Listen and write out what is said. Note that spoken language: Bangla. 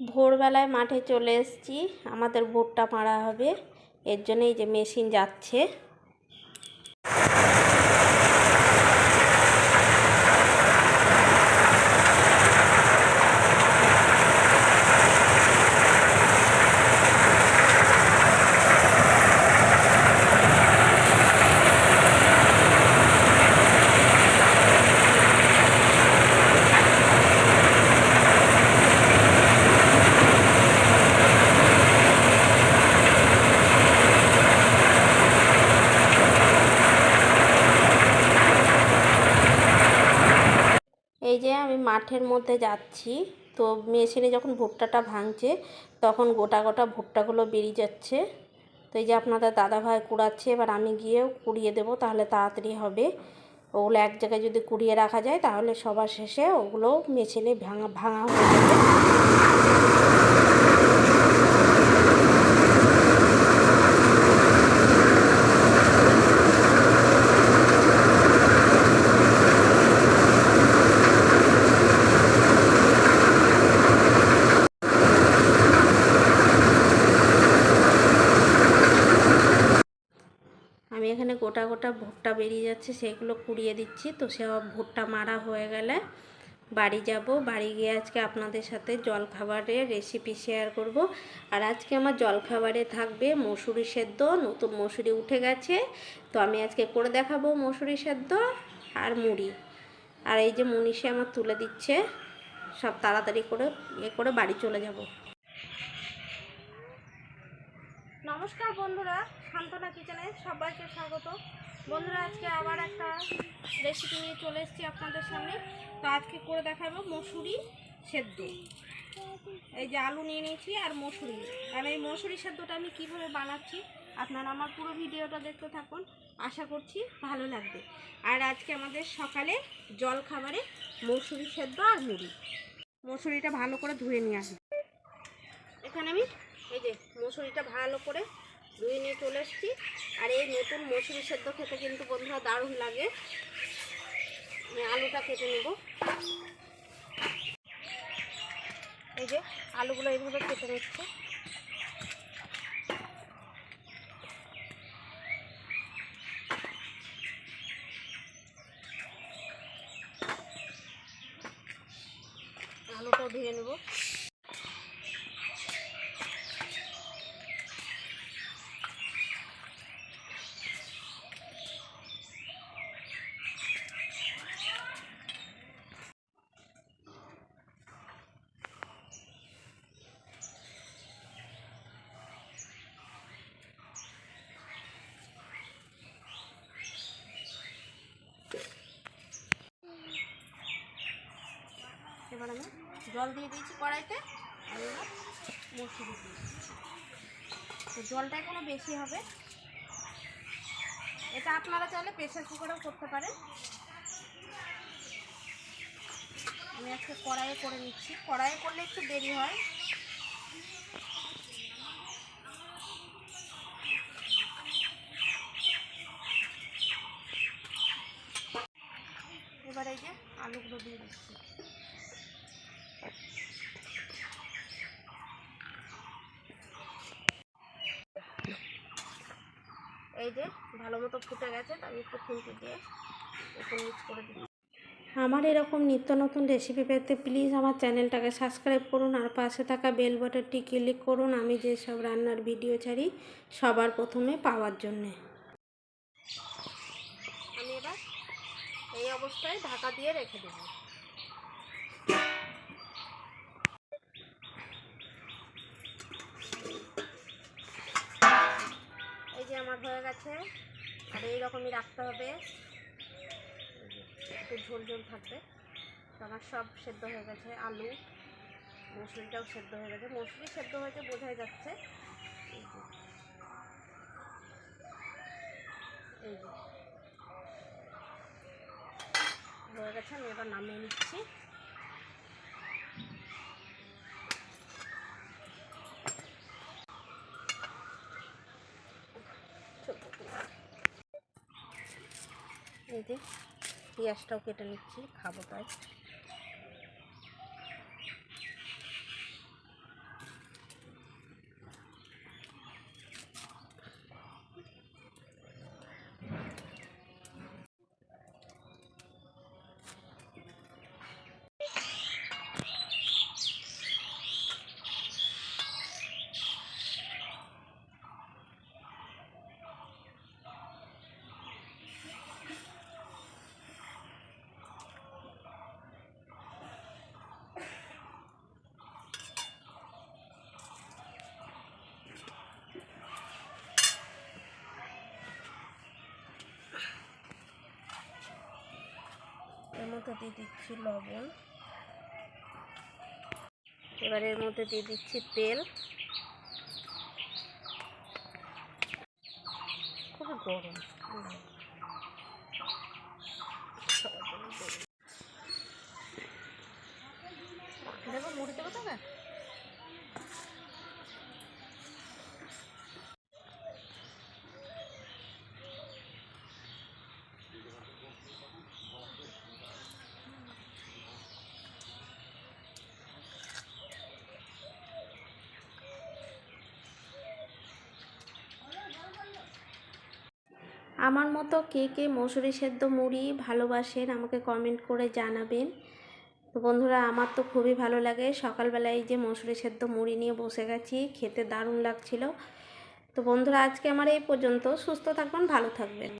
ভোরবেলায় মাঠে চলে এসেছি। আমাদের ভুট্টা মারা হবে। এর জন্য এই যে মেশিন যাচ্ছে। এই যে আমি মাঠের মধ্যে যাচ্ছি, তো মেশিনে যখন ভুট্টাটা ভাঙছে, তখন গোটা গোটা ভুট্টাগুলো বেরিয়ে যাচ্ছে। তো এই যে আপনাদের দাদাভাই কুড়াচ্ছে, এবার আমি গিয়েও কুড়িয়ে দেবো, তাহলে তাড়াতাড়ি হবে। ওগুলো এক জায়গায় যদি কুড়িয়ে রাখা যায়, তাহলে সবার শেষে ওগুলো মেশিনে ভাঙা ভাঙা হয়ে যাবে। এখানে গোটা গোটা ভুট্টা বেরিয়ে যাচ্ছে, সেগুলো কুড়িয়ে দিচ্ছি। তো সব ভুট্টা মারা হয়ে গেলে বাড়ি যাব। বাড়ি গিয়ে আজকে আপনাদের সাথে জলখাবারের রেসিপি শেয়ার করব। আর আজকে আমার জলখাবারে থাকবে মসুরি সেদ্ধ। নতুন মসুরি উঠে গেছে। তো আমি আজকে করে দেখাবো মসুরি সেদ্ধ আর মুড়ি। আর এই যে মুনিশে আমার তুলে দিচ্ছে, সব তাড়াতাড়ি করে ইয়ে করে বাড়ি চলে যাব। নমস্কার বন্ধুরা। শান্তনা কিচেনে সবাইকে স্বাগত। বন্ধুরা, আজকে আবার একটা রেসিপি নিয়ে চলে এসেছি আপনাদের সামনে। তো আজকে করে দেখাবো মসুরি সেদ্ধ। এই যে আলু নিয়ে নিয়েছি আর মসুরি। আর এই মসুরি সেদ্ধটা আমি কীভাবে বানাচ্ছি, আপনারা আমার পুরো ভিডিওটা দেখতে থাকুন। আশা করছি ভালো লাগবে। আর আজকে আমাদের সকালে জল খাবারে মসুরি সেদ্ধ আর মুড়ি। মসুরিটা ভালো করে ধুয়ে নিয়ে আসি এখানে আমি এই যে মসুরিটা ভালো করে ধুয়ে নিয়ে চলে এসেছি। আর এই নতুন মসুরি সেদ্ধ খেতে কিন্তু বন্ধুরা দারুণ লাগে। আমি আলুটা কেটে নেব। এই যে আলুগুলো এইভাবে কেটে নিচ্ছে। আলুটাও ধুয়ে নেব। এবার আমি জল দিয়ে দিয়েছি কড়াইতে, আর এবার মসুরি দিয়ে দিচ্ছি। তো জলটা কোনো বেশি হবে। এটা আপনারা চাইলে প্রেশার কুকারেও করতে পারেন। আমি আজকে কড়াইয়ে করে নিচ্ছি। কড়াইয়ে করলে একটু দেরি হয়। এবার এই যে আলুগুলো দিয়ে দিচ্ছি। এই যে ভালো মতো ফুটে গেছে আমি একটু খুন্তি দিয়ে একটু মিক্স করে আমার এরকম নিত্য নতুন রেসিপি পেতে প্লিজ আমার চ্যানেলটাকে সাবস্ক্রাইব করুন আর পাশে থাকা বেল বাটনটি ক্লিক করুন। আমি যেসব রান্নার ভিডিও ছাড়ি সবার প্রথমে পাওয়ার জন্যে। আমি এবার এই অবস্থায় ঢাকা দিয়ে রেখে দেবো। আমার হয়ে গেছে। আর এই রকমই রাখতে হবে। একটু ঝোল ঝোল থাকবে। তো আমার সব সেদ্ধ হয়ে গেছে, আলু, মসুরিটাও সেদ্ধ হয়ে গেছে। মসুরি সেদ্ধ হয়েছে বোঝাই যাচ্ছে। এই যে। হয়ে গেছে, আমি এবার নামিয়ে নিচ্ছি ছোট করে। এই যে পেঁয়াজটাও কেটে নিচ্ছি খাব তাই মধ্যে দিয়ে দিচ্ছি লবণ। এবার এর মধ্যে দিয়ে দিচ্ছি তেল। খুবই গরম দেখো মুড়ি দেবো তোকে আমার মতো কে কে মসুরি সেদ্ধ মুড়ি ভালোবাসেন আমাকে কমেন্ট করে জানাবেন। তো বন্ধুরা, আমার তো খুবই ভালো লাগে। সকালবেলায় যে মসুরি সেদ্ধ মুড়ি নিয়ে বসে গেছি, খেতে দারুণ লাগছিল। তো বন্ধুরা, আজকে আমার এই পর্যন্ত। সুস্থ থাকবেন, ভালো থাকবেন।